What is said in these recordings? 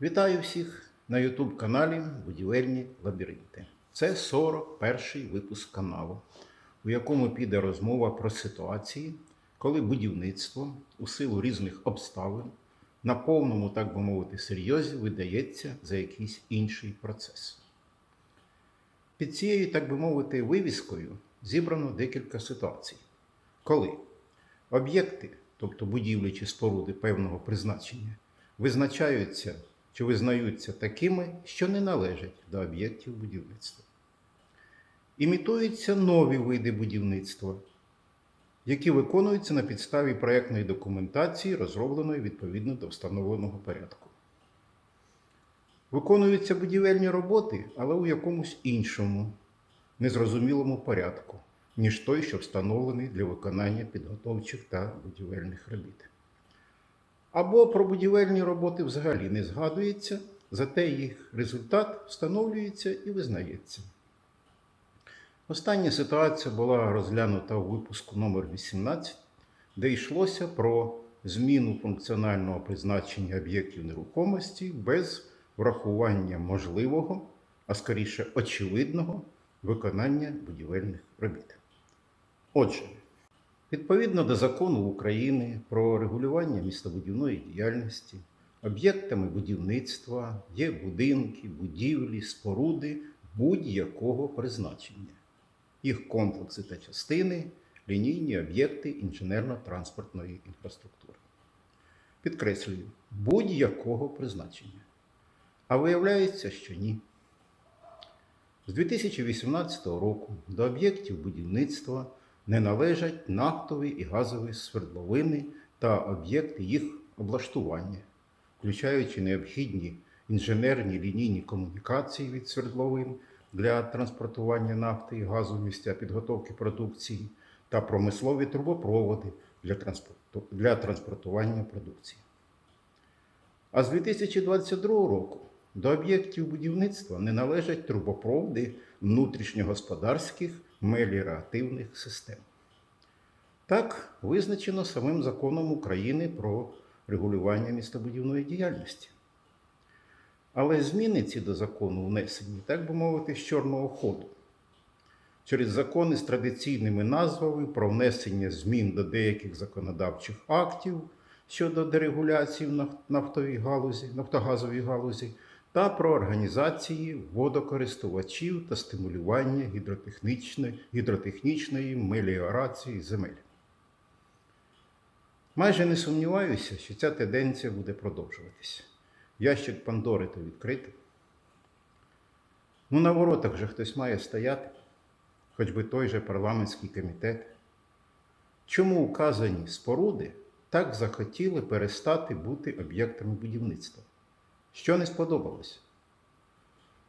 Вітаю всіх на YouTube каналі Будівельні лабіринти. Це 41-й випуск каналу, у якому піде розмова про ситуації, коли будівництво у силу різних обставин на повному, так би мовити, серйозі видається за якийсь інший процес. Під цією, так би мовити, вивіскою зібрано декілька ситуацій, коли об'єкти, тобто будівлі чи споруди певного призначення, визначаються чи визнаються такими, що не належать до об'єктів будівництва. Імітуються нові види будівництва, які виконуються на підставі проєктної документації, розробленої відповідно до встановленого порядку. Виконуються будівельні роботи, але у якомусь іншому, незрозумілому порядку, ніж той, що встановлений для виконання підготовчих та будівельних робіт. Або про будівельні роботи взагалі не згадується, зате їх результат встановлюється і визнається. Остання ситуація була розглянута у випуску номер 18, де йшлося про зміну функціонального призначення об'єктів нерухомості без врахування можливого, а скоріше очевидного виконання будівельних робіт. Отже, Відповідно до закону України про регулювання містобудівної діяльності, об'єктами будівництва є будинки, будівлі, споруди будь-якого призначення, їх комплекси та частини, лінійні об'єкти інженерно-транспортної інфраструктури. Підкреслюю, будь-якого призначення. А виявляється, що ні. З 2018 року до об'єктів будівництва не належать нафтові і газові свердловини та об'єкти їх облаштування, включаючи необхідні інженерні лінійні комунікації від свердловин для транспортування нафти і газу місця підготовки продукції та промислові трубопроводи для транспортування продукції. А з 2022 року до об'єктів будівництва не належать трубопроводи внутрішньогосподарських меліоративних систем. Так визначено самим законом України про регулювання містобудівної діяльності. Але зміни ці до закону внесені, так би мовити, з чорного ходу. Через закони з традиційними назвами про внесення змін до деяких законодавчих актів щодо дерегуляції в нафтовій галузі, нафтогазовій галузі та про організації водокористувачів та стимулювання гідротехнічної, гідротехнічної меліорації земель. Майже не сумніваюся, що ця тенденція буде продовжуватися. Ящик Пандори то відкритий. Ну, на воротах же хтось має стояти, хоч би той же парламентський комітет. Чому указані споруди так захотіли перестати бути об'єктами будівництва? Що не сподобалось?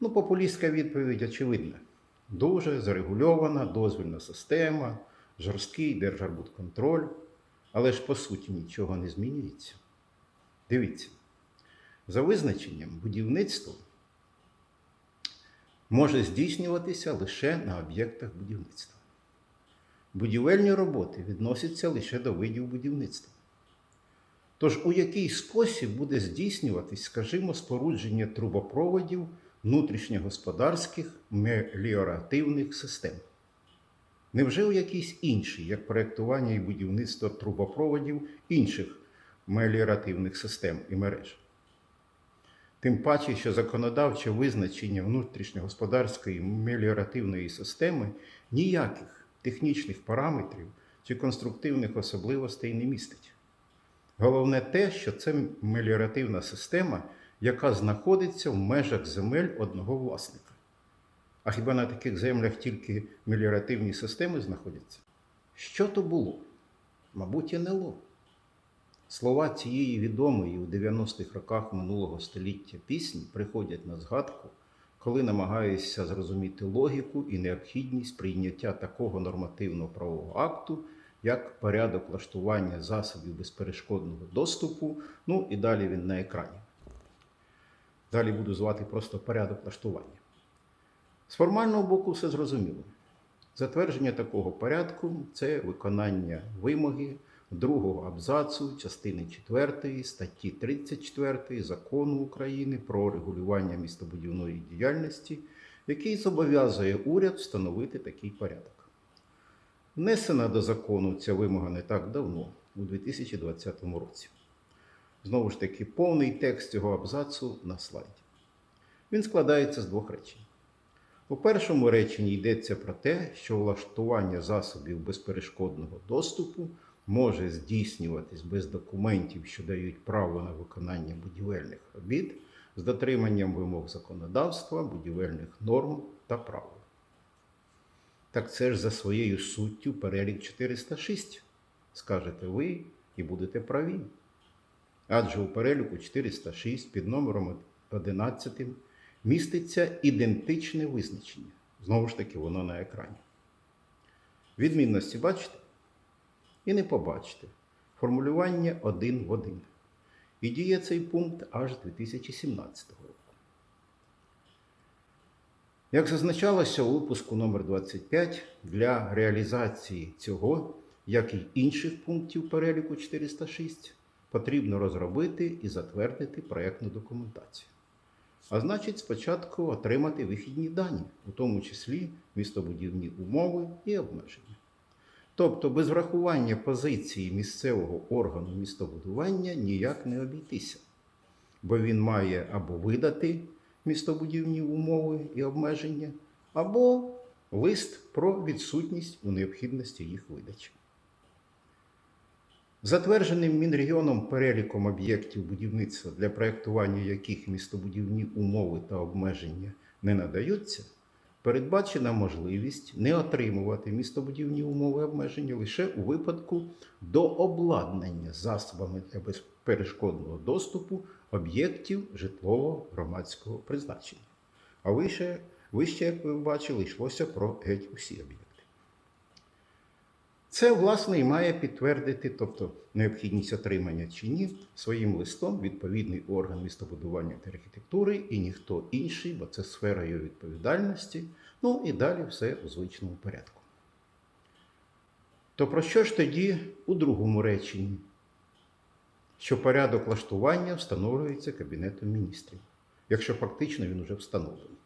Ну, популістська відповідь очевидна. Дуже зарегульована дозвільна система, жорсткий держарбудконтроль, але ж по суті нічого не змінюється. Дивіться, за визначенням, будівництво може здійснюватися лише на об'єктах будівництва. Будівельні роботи відносяться лише до видів будівництва. Тож у який спосіб буде здійснюватись, скажімо, спорудження трубопроводів внутрішньогосподарських меліоративних систем? Невже у якийсь інший, як проєктування і будівництво трубопроводів інших меліоративних систем і мереж? Тим паче, що законодавче визначення внутрішньогосподарської меліоративної системи ніяких технічних параметрів чи конструктивних особливостей не містить. Головне те, що це меліоративна система, яка знаходиться в межах земель одного власника. А хіба на таких землях тільки меліоративні системи знаходяться? Що то було? Мабуть, НЛО. Слова цієї відомої у 90-х роках минулого століття пісні приходять на згадку, коли намагаюся зрозуміти логіку і необхідність прийняття такого нормативного правового акту, як порядок влаштування засобів безперешкодного доступу. Ну і далі він на екрані. Далі буду звати просто порядок влаштування. З формального боку все зрозуміло. Затвердження такого порядку це виконання вимоги другого абзацу частини 4 статті 34 Закону України про регулювання містобудівної діяльності, який зобов'язує уряд встановити такий порядок. Внесена до закону ця вимога не так давно, у 2020 році. Знову ж таки, повний текст цього абзацу на слайді. Він складається з двох речень. У першому реченні йдеться про те, що влаштування засобів безперешкодного доступу може здійснюватись без документів, що дають право на виконання будівельних робіт з дотриманням вимог законодавства, будівельних норм та правил. Так це ж за своєю суттю перелік 406, скажете ви і будете праві. Адже у переліку 406 під номером 11 міститься ідентичне визначення. Знову ж таки, воно на екрані. Відмінності бачите? І не побачите. Формулювання один в один. І діє цей пункт аж 2017 року. Як зазначалося у випуску номер 25 для реалізації цього, як і інших пунктів переліку 406, потрібно розробити і затвердити проєктну документацію. А значить, спочатку отримати вихідні дані, у тому числі містобудівні умови і обмеження. Тобто, без врахування позиції місцевого органу містобудування ніяк не обійтися, бо він має або видати містобудівні умови і обмеження, або лист про відсутність у необхідності їх видачі. Затвердженим Мінрегіоном переліком об'єктів будівництва, для проєктування яких містобудівні умови та обмеження не надаються, передбачена можливість не отримувати містобудівні умови обмеження лише у випадку до обладнання засобами для безперешкодного доступу об'єктів житлового громадського призначення. А вище, вище, як ви бачили, йшлося про геть усі об'єкти. Це, власне, і має підтвердити, тобто необхідність отримання чи ні, своїм листом відповідний орган містобудування та архітектури і ніхто інший, бо це сфера його відповідальності. Ну і далі все у звичному порядку. То про що ж тоді у другому реченні? Що порядок влаштування встановлюється Кабінетом міністрів, якщо фактично він уже встановлений.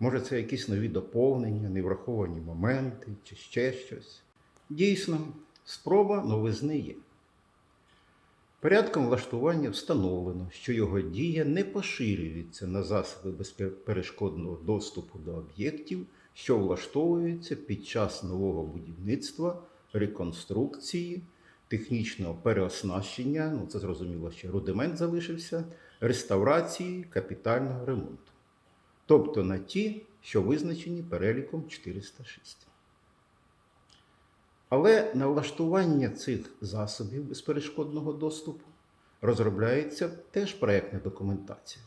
Може, це якісь нові доповнення, невраховані моменти чи ще щось. Дійсно, спроба новизни є. Порядком влаштування встановлено, що його дія не поширюється на засоби безперешкодного доступу до об'єктів, що влаштовуються під час нового будівництва, реконструкції, технічного переоснащення, ну це зрозуміло, що рудимент залишився, реставрації, капітального ремонту. Тобто на ті, що визначені переліком 406. Але на влаштування цих засобів безперешкодного доступу розробляється теж проєктна документація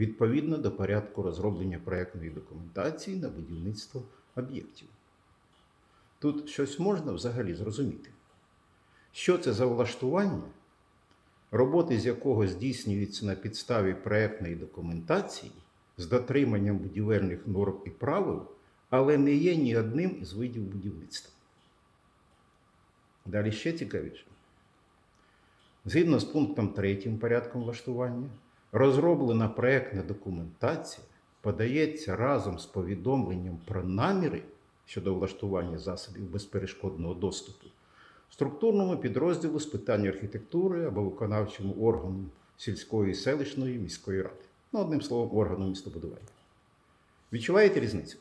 відповідно до порядку розроблення проєктної документації на будівництво об'єктів. Тут щось можна взагалі зрозуміти. Що це за влаштування, роботи з якого здійснюються на підставі проєктної документації з дотриманням будівельних норм і правил, але не є ні одним із видів будівництва. Далі ще цікавіше. Згідно з пунктом 3 порядком влаштування, розроблена проєктна документація подається разом з повідомленням про наміри щодо влаштування засобів безперешкодного доступу структурному підрозділу з питань архітектури або виконавчому органу сільської селищної міської ради. Ну, одним словом, органу містобудування. Відчуваєте різницю?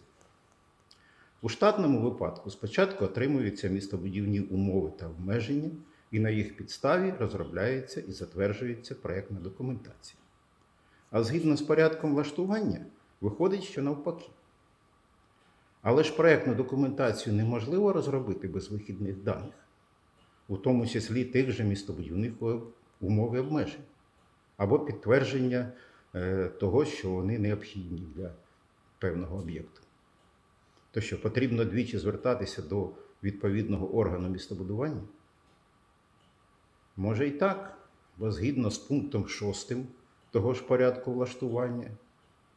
У штатному випадку спочатку отримуються містобудівні умови та обмеження, і на їх підставі розробляється і затверджується проєктна документація. А згідно з порядком влаштування, виходить, що навпаки. Але ж проєктну документацію неможливо розробити без вихідних даних, у тому числі тих же містобудівних умов і обмежень, або підтвердження е, того, що вони необхідні для певного об'єкту. То що потрібно двічі звертатися до відповідного органу містобудування? Може і так, бо згідно з пунктом 6 того ж порядку влаштування,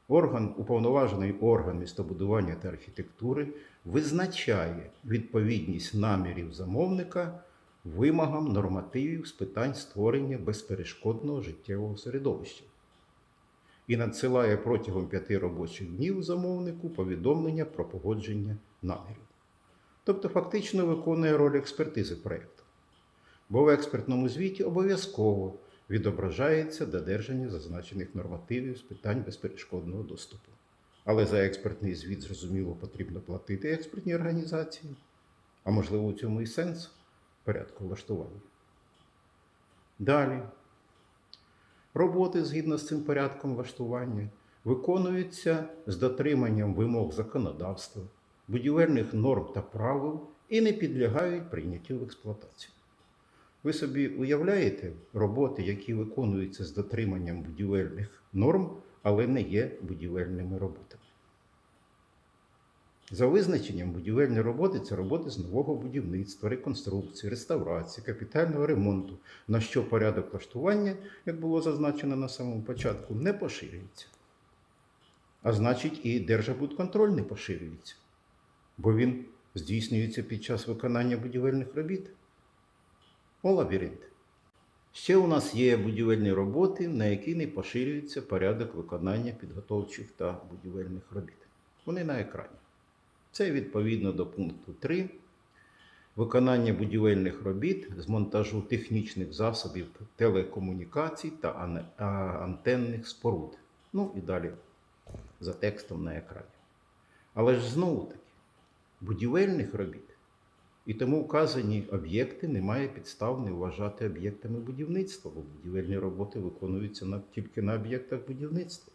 орган, уповноважений орган містобудування та архітектури визначає відповідність намірів замовника вимогам нормативів з питань створення безперешкодного життєвого середовища і надсилає протягом п'яти робочих днів замовнику повідомлення про погодження намірів. Тобто фактично виконує роль експертизи проєкту. Бо в експертному звіті обов'язково відображається додержання зазначених нормативів з питань безперешкодного доступу. Але за експертний звіт, зрозуміло, потрібно платити експертній організації, а можливо, у цьому і сенс порядку влаштування. Далі. Роботи згідно з цим порядком влаштування виконуються з дотриманням вимог законодавства, будівельних норм та правил і не підлягають прийняттю в експлуатацію. Ви собі уявляєте роботи, які виконуються з дотриманням будівельних норм, але не є будівельними роботами. За визначенням, будівельні роботи це роботи з нового будівництва, реконструкції, реставрації, капітального ремонту, на що порядок влаштування, як було зазначено на самому початку, не поширюється. А значить, і держабудконтроль не поширюється, бо він здійснюється під час виконання будівельних робіт. О, лабіринт. Ще у нас є будівельні роботи, на які не поширюється порядок виконання підготовчих та будівельних робіт. Вони на екрані. Це відповідно до пункту 3. Виконання будівельних робіт з монтажу технічних засобів телекомунікацій та антенних споруд. Ну і далі за текстом на екрані. Але ж знову таки, будівельних робіт і тому вказані об'єкти немає підстав не вважати об'єктами будівництва, бо будівельні роботи виконуються тільки на об'єктах будівництва.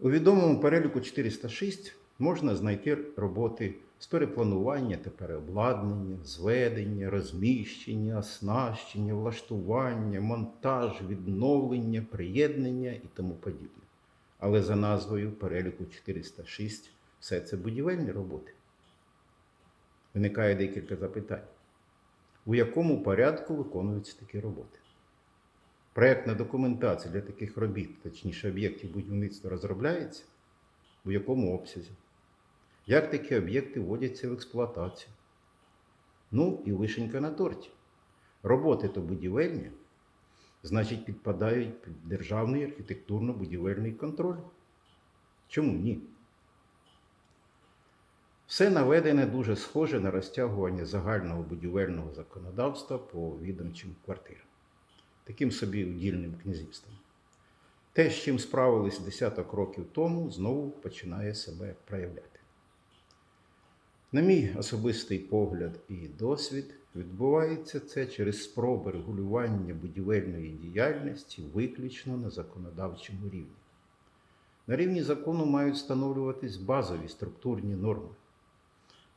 У відомому переліку 406 можна знайти роботи з перепланування та переобладнання, зведення, розміщення, оснащення, влаштування, монтаж, відновлення, приєднання і тому подібне. Але за назвою переліку 406 все це будівельні роботи. Виникає декілька запитань. У якому порядку виконуються такі роботи? Проєктна документація для таких робіт, точніше об'єктів будівництва, розробляється? У якому обсязі? Як такі об'єкти вводяться в експлуатацію? Ну і вишенька на торті. Роботи то будівельні, значить, підпадають під державний архітектурно-будівельний контроль. Чому ні? Все наведене дуже схоже на розтягування загального будівельного законодавства по відомчим квартирам, таким собі удільним князівством. Те, з чим справились десяток років тому, знову починає себе проявляти. На мій особистий погляд і досвід, відбувається це через спроби регулювання будівельної діяльності виключно на законодавчому рівні. На рівні закону мають встановлюватись базові структурні норми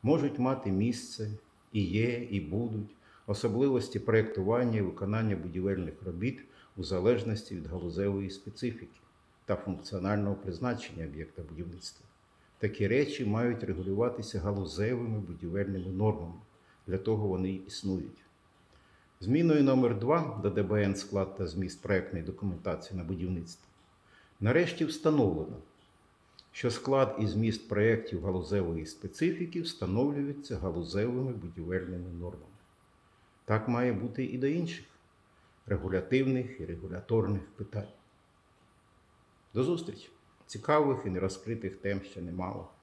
можуть мати місце і є, і будуть особливості проєктування і виконання будівельних робіт у залежності від галузевої специфіки та функціонального призначення об'єкта будівництва. Такі речі мають регулюватися галузевими будівельними нормами. Для того вони існують. Зміною номер 2 до ДБН склад та зміст проєктної документації на будівництво нарешті встановлено, що склад і зміст проєктів галузевої специфіки встановлюються галузевими будівельними нормами. Так має бути і до інших регулятивних і регуляторних питань. До зустрічі! Цікавих і нерозкритих тем ще немало.